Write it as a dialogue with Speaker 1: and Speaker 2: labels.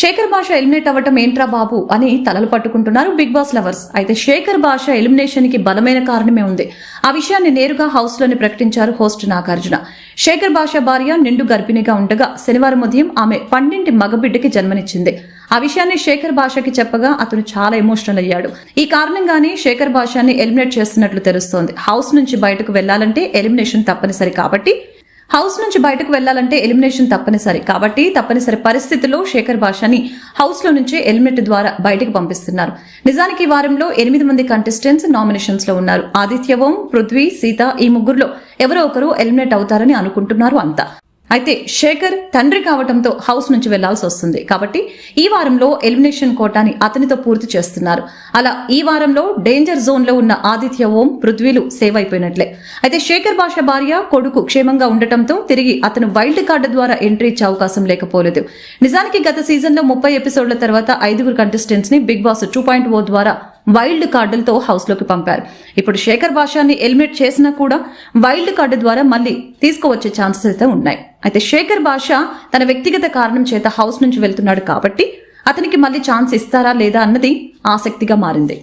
Speaker 1: శేఖర్ భాష ఎలిమినేట్ అవ్వటం ఏంట్రా బాబు అని తలలు పట్టుకుంటున్నారు బిగ్ బాస్ లవర్స్. అయితే శేఖర్ భాష ఎలిమినేషన్కి బలమైన కారణమే ఉంది. ఆ విషయాన్ని నేరుగా హౌస్లోనే ప్రకటించారు హోస్ట్ నాగార్జున. శేఖర్ భాష భార్య నిండు గర్భిణిగా ఉండగా శనివారం ఉదయం ఆమె పండింటి మగబిడ్డకి జన్మనిచ్చింది. ఆ విషయాన్ని శేఖర్ భాషకి చెప్పగా అతను చాలా ఎమోషనల్ అయ్యాడు. ఈ కారణంగానే శేఖర్ భాషని ఎలిమినేట్ చేస్తున్నట్లు తెలుస్తోంది. హౌస్ నుంచి బయటకు వెళ్ళాలంటే ఎలిమినేషన్ తప్పనిసరి కాబట్టి హౌస్ నుంచి బయటకు వెళ్ళాలంటే ఎలిమినేషన్ తప్పనిసరి. కాబట్టి తప్పనిసరి పరిస్థితిలో శేఖర్ భాషని హౌస్లో నుంచే ఎలిమినేట్ ద్వారా బయటకు పంపిస్తున్నారు. నిజానికి వారంలో ఎనిమిది మంది కంటెస్టెంట్స్ నామినేషన్స్లో ఉన్నారు. ఆదిత్య ఓం పృథ్వీ సీత ఈ ముగ్గురులో ఎవరో ఒకరు ఎలిమినేట్ అవుతారని అనుకుంటున్నారు అంతా. అయితే శేఖర్ తండ్రి కావటంతో హౌస్ నుంచి వెళ్ళాల్సి వస్తుంది. కాబట్టి ఈ వారంలో ఎలిమినేషన్ కోటాని అతనితో పూర్తి చేస్తున్నారు. అలా ఈ వారంలో డేంజర్ జోన్లో ఉన్న ఆదిత్య ఓం పృథ్వీలు సేవ్ అయిపోయినట్లే. అయితే శేఖర్ భాష భార్య కొడుకు క్షేమంగా ఉండటంతో తిరిగి అతను వైల్డ్ కార్డు ద్వారా ఎంట్రీ ఇచ్చే అవకాశం లేకపోలేదు. నిజానికి గత సీజన్లో ముప్పై ఎపిసోడ్ల తర్వాత ఐదుగురు కంటెస్టెంట్స్ని Bigg Boss two point O ద్వారా వైల్డ్ కార్డులతో హౌస్లోకి పంపారు. ఇప్పుడు శేఖర్ భాషాన్ని ఎలిమినేట్ చేసినా కూడా వైల్డ్ కార్డు ద్వారా మళ్ళీ తీసుకువచ్చే ఛాన్సెస్ అయితే ఉన్నాయి. అయితే శేఖర్ భాష తన వ్యక్తిగత కారణం చేత హౌస్ నుంచి వెళ్తున్నాడు కాబట్టి అతనికి మళ్ళీ ఛాన్స్ ఇస్తారా లేదా అన్నది ఆసక్తిగా మారింది.